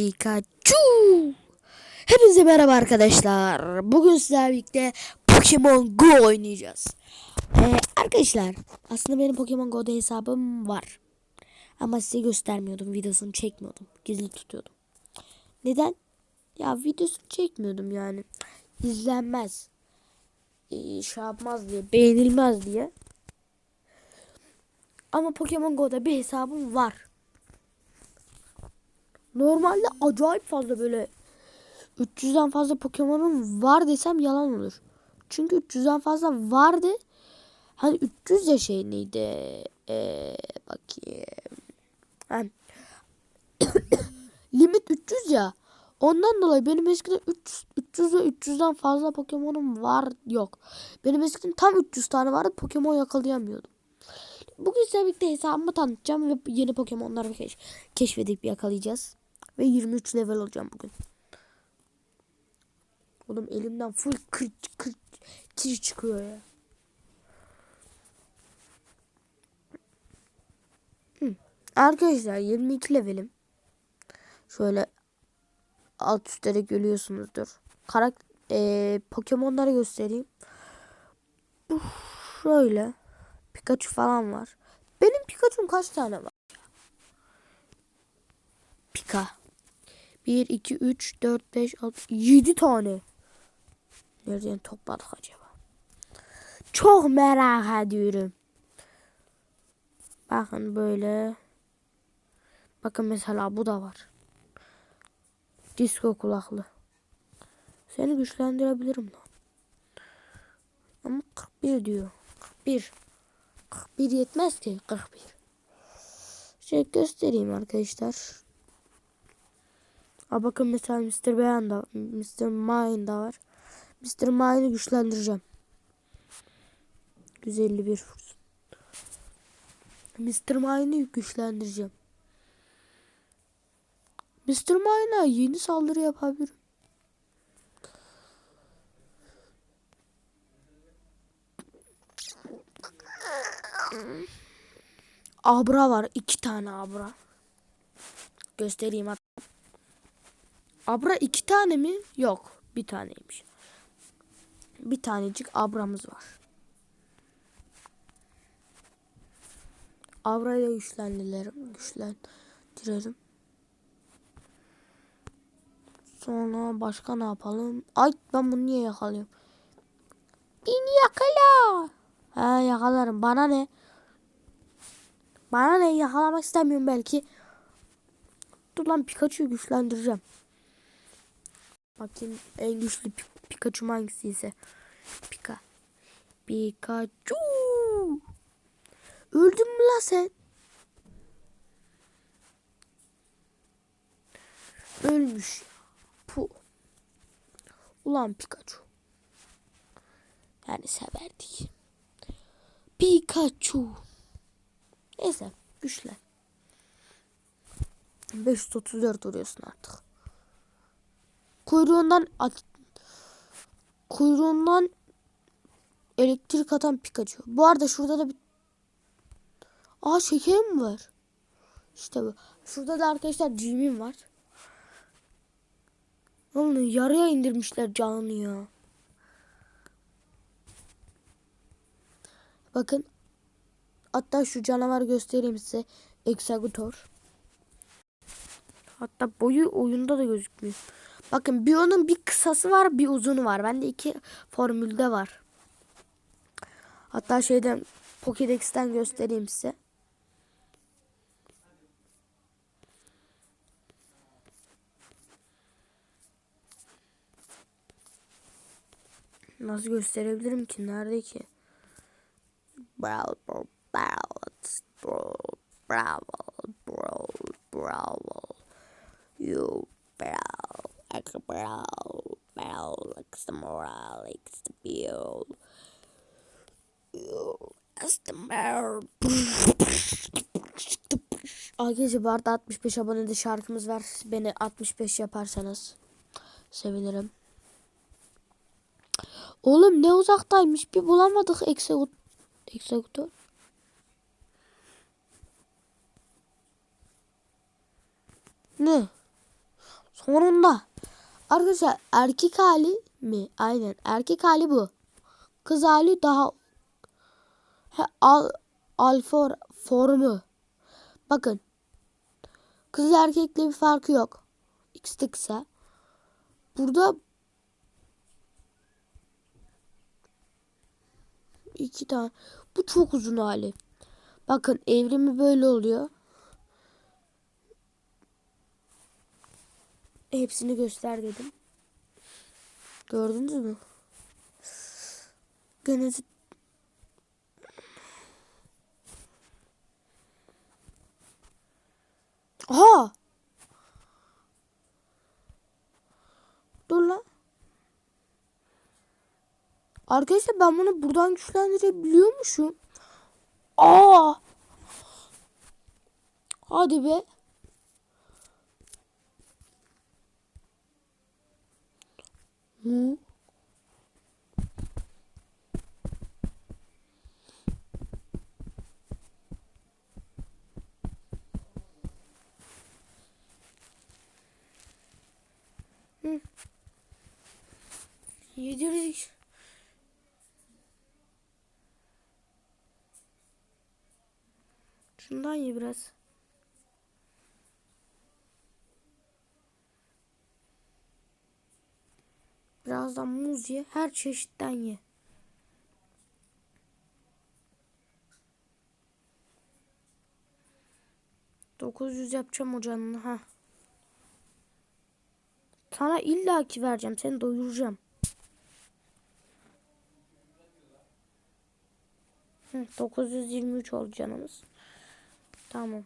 Pikachu. Hepinize merhaba arkadaşlar. Bugün sizlerle birlikte Pokemon Go oynayacağız. Ee, arkadaşlar aslında benim Pokemon Go'da hesabım var. Ama size göstermiyordum. Videosunu çekmiyordum. Gizli tutuyordum. Neden? Ya videosunu çekmiyordum yani. İzlenmez. Ee, şey yapmaz diye. Beğenilmez diye. Ama Pokemon Go'da bir hesabım var. Normalde acayip fazla böyle 300'den fazla Pokemon'um var desem yalan olur. Çünkü 300'den fazla vardı. Hani 300 de şey neydi? Ee, bakayım. Ha. Limit 300 ya. Ondan dolayı benim eskiden 300, 300 ve 300'den fazla Pokemon'um var yok. Benim eskiden tam 300 tane vardı Pokemon yakalayamıyordum. Bugün size birlikte hesabımı tanıtacağım ve yeni Pokemon'ları keş keşfedip yakalayacağız. Ve 23 level olacağım bugün. Oğlum elimden full kır kır kir çıkıyor ya. Hı. Arkadaşlar 22 levelim. Şöyle alt üstlere görüyorsunuzdur. Karak e, Pokemon'ları göstereyim. Uf, şöyle Pikachu falan var. Benim Pikachu'm kaç tane var? Pika. 1, 2, 3, 4, 5, 6, 7 tane. Nereden topladık acaba? Çok merak ediyorum. Bakın böyle. Bakın mesela bu da var. Disko kulaklı. Seni güçlendirebilirim lan. Ama 41 diyor. 41. 41 yetmez ki 41. Şey göstereyim arkadaşlar. Ha bakın mesela Mr. Beyan da Mr. Mine da var. Mr. Mine'ı güçlendireceğim. 151 vursun. Mr. Mine'ı güçlendireceğim. Mr. Mine'a yeni saldırı yapabilirim. Abra var. iki tane Abra. Göstereyim hatta. Abra iki tane mi? Yok. Bir taneymiş. Bir tanecik Abra'mız var. Abra'yı da güçlendirelim. Güçlendirelim. Sonra başka ne yapalım? Ay ben bunu niye yakalıyorum? Beni yakala. Ha yakalarım. Bana ne? Bana ne yakalamak istemiyorum belki. Dur lan Pikachu'yu güçlendireceğim. Bakayım en güçlü Pikachu hangisi ise. Pika. Pikachu. Öldün mü lan sen? Ölmüş. Pu. Ulan Pikachu. Yani severdik. Pikachu. Neyse güçlen. 534 vuruyorsun artık. Kuyruğundan at kuyruğundan elektrik atan Pikachu. Bu arada şurada da bir Aa şekerim var? İşte bu. Şurada da arkadaşlar cimim var. Onu yarıya indirmişler canını ya. Bakın. Hatta şu canavar göstereyim size. Executor. Hatta boyu oyunda da gözükmüyor. Bakın bir onun bir kısası var bir uzunu var. Bende iki formülde var. Hatta şeyden Pokédex'ten göstereyim size. Nasıl gösterebilirim ki? Nerede ki? Bravo, bravo, bravo, bravo, bravo. You You, as the moral. Arkadaşlar bu arada 65 abonede şarkımız var. Beni 65 yaparsanız sevinirim. Oğlum ne uzaktaymış bir bulamadık eksekut eksekutör. Ne? Sonunda. Arkadaşlar erkek hali mi? Aynen. Erkek hali bu. Kız hali daha He, al alfa formu. Bakın. Kız erkekle bir farkı yok. İkisi de. Burada iki tane. Bu çok uzun hali. Bakın evrimi böyle oluyor. Hepsini göster dedim. Gördünüz mü? Gene Aha! Dur lan. Arkadaşlar ben bunu buradan güçlendirebiliyormuşum. Aa! Hadi be. Hı? Hı. Yedirdik. Şundan ye biraz. Birazdan muz ye. Her çeşitten ye. Dokuz yüz yapacağım o canını ha. Sana illaki vereceğim. Seni doyuracağım. Hı, 923 oldu canımız. Tamam.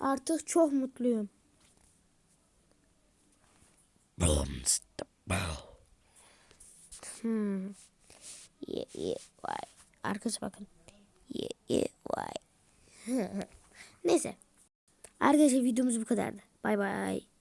Artık çok mutluyum. Hmm. Ye ye vay. Arkası bakın. Ye ye vay. Neyse. Arkadaşlar videomuz bu kadardı. Bay bay.